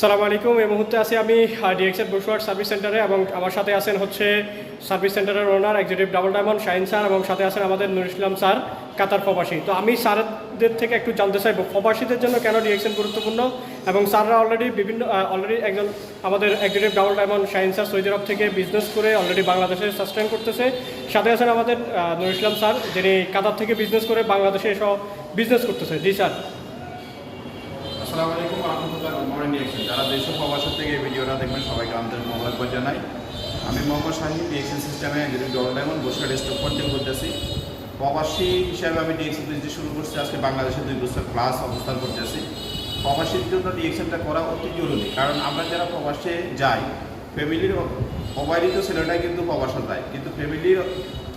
সালাম আলাইকুম। এই মুহূর্তে আছি আমি ডিএক্সের বসুয়ার সার্ভিস সেন্টারে এবং আমার সাথে আছেন হচ্ছে সার্ভিস সেন্টারের owner executive double diamond Shahin sir এবং সাথে আছেন আমাদের নুর ইসলাম স্যার কাতার প্রবাসী। তো আমি স্যারদের থেকে একটু জানতে চাইব, প্রবাসীদের জন্য কেন ডিএক্সেন গুরুত্বপূর্ণ? এবং স্যাররা অলরেডি বিভিন্ন অলরেডি একজন আমাদের executive double diamond Shahin sir Saudi Arab থেকে বিজনেস করে অলরেডি বাংলাদেশে সাস্টেন করতেছে। সাথে আছেন আমাদের নুর ইসলাম স্যার যিনি কাতার থেকে বিজনেস করে বাংলাদেশে এসব বিজনেস করতেছে। জি স্যার আসসালামু আলাইকুম রহমতুল্লাহ মর্নিং ডিএকশন যারা দেশের প্রবাসের থেকে এই ভিডিওটা দেখবেন, সবাইকে আমাদের মোবারকবাদ জানাই। আমি মোহাম্মদ শাহিন ডিএকশন সিস্টেমে যদি ডলার ডায়মন্ড বসে স্টক করতে করতেছি প্রবাসী হিসাবে আমি ডিএকশন বিজনেস শুরু করছি, আজকে বাংলাদেশে দুই বছর ক্লাস অবস্থান করতেছি প্রবাসীর জন্য ডিএকশনটা করা অতি জরুরি, কারণ আমরা যারা প্রবাসে যাই ফ্যামিলির অবারিত ছেলেটাই কিন্তু প্রবাসে যায়। কিন্তু ফ্যামিলির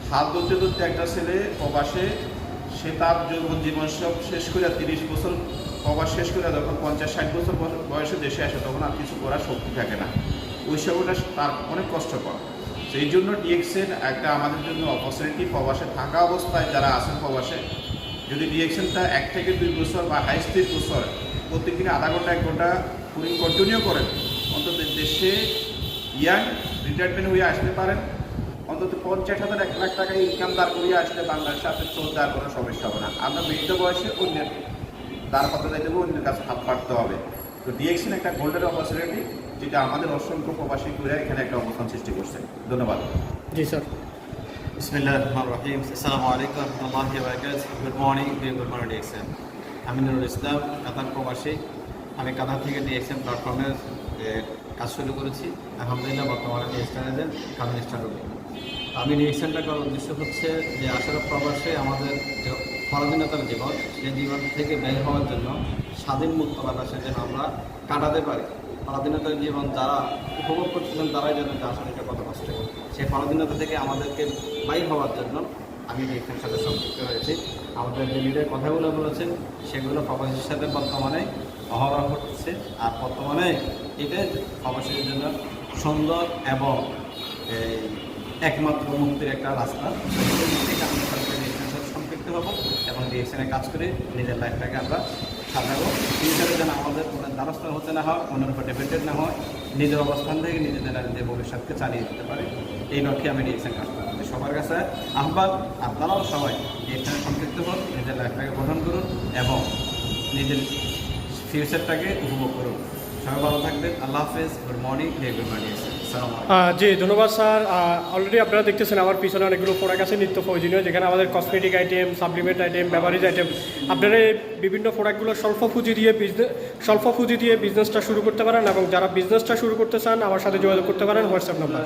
হাত ধরতে ধরতে একটা ছেলে প্রবাসে, সে তার যৌবন জীবন সব শেষ করে তিরিশ বছর প্রবাস শেষ করে যখন পঞ্চাশ ষাট বছর বয়স- দেশে আসে, তখন আর কিছু করার শক্তি থাকে না। ওই সময়টা তার অনেক কষ্টকর। সেই জন্য ডিএক্সের একটা আমাদের জন্য অপরচুনিটি প্রবাসে থাকা অবস্থায় যারা আছেন প্রবাসে, যদি ডিএকশনটা এক থেকে দুই বছর বা হাইস্ট তিরিশ বছর প্রত্যেকদিন আধা ঘণ্টা, এক ঘণ্টা পুরিং কন্টিনিউ করেন, অন্তত দেশে ইয়াং রিটায়ারমেন্ট হয়ে আসতে পারেন। অন্তত পঞ্চাশ হাজার, এক লাখ টাকা ইনকাম দাঁড় করিয়ে আসলে বাংলাদেশে আপনার চলতে আর কোনো সমস্যা হবে না। আমরা বৃদ্ধ বয়সে অন্যের পাতা যাইতে হবে অন্যের কাছে হাত পাড়তে হবে। তো ডিএকশন একটা গোল্ডেন অপরচুনিটি যেটা আমাদের অসংখ্য প্রবাসী করে এখানে একটা অবস্থান সৃষ্টি করছে। ধন্যবাদ। জি স্যার। বিসমিল্লাহ রহমান রহিম। আসসালামু আলাইকুম রহমতুল্লাহি গুড মর্নিং গুড আমি নুরুল ইসলাম কাতার প্রবাসী। আমি কাতার থেকে ডিএক্সএন প্ল্যাটফর্মের কাজ শুরু করেছি। আলহামদুলিল্লাহ বর্তমানে আমি স্টার এজেন্ট কামিং স্টার আমি ডিএক্সএনটা করার উদ্দেশ্য হচ্ছে যে আসলে প্রবাসে আমাদের যে পরাধীনতার জীবন সেই জীবন থেকে বের হওয়ার জন্য স্বাধীন মুক্ত বাতাসে যেন আমরা কাটাতে পারি। পরাধীনতার জীবন যারা উপভোগ করছিলেন তারাই যেন যে আসলে কত কষ্ট সেই পরাধীনতা থেকে আমাদেরকে বাইর হওয়ার জন্য আমি এখানে সাথে সম্পৃক্ত হয়েছি। আমাদের যে লিডার কথাগুলো বলেছেন, সেগুলো প্রবাসীর সাথে বর্তমানে অহরহ ঘটছে আর বর্তমানে এটা প্রবাসীদের জন্য সুন্দর এবং এই একমাত্র মুক্তির একটা রাস্তা। সম্পৃক্ত হব এবং ডিরেকশনে কাজ করে নিজের লাইফটাকে আমরা সাজাবো। ফিউচারে যেন আমাদের কোনো দ্বারস্থ হতে না হয় অন্যের উপর ডিপেন্ডেন্ট না হয়, নিজের অবস্থান থেকে নিজেদের নিজের ভবিষ্যৎকে চালিয়ে দিতে পারে। এই লক্ষ্যে আমি ডিরেকশন কাজ চাই। সবার কাছে আহ্বান, আপনারাও সবাই ডিরেকশনে সম্পৃক্ত হন, নিজের লাইফটাকে গঠন করুন এবং নিজের ফিউচারটাকে উপভোগ করুন। সবাই ভালো থাকবেন। আল্লাহ হাফেজ। Good morning. Good morning ji, ধন্যবাদ স্যার। অলরেডি আপনারা দেখতেছেন আমার পিছনে অনেকগুলো প্রোডাক্ট আছে, নিত্য প্রয়োজনীয়, যেখানে আমাদের কসমেটিক আইটেম সাপ্লিমেন্ট আইটেম ব্যবহারিজ আইটেম আপনারা এই বিভিন্ন প্রোডাক্টগুলো স্বল্প পুঁজি দিয়ে বিজনেস স্বল্প পুঁজি দিয়ে বিজনেসটা শুরু করতে পারেন এবং যারা বিজনেসটা শুরু করতে চান, আমার সাথে যোগাযোগ করতে পারেন হোয়াটসঅ্যাপ নাম্বার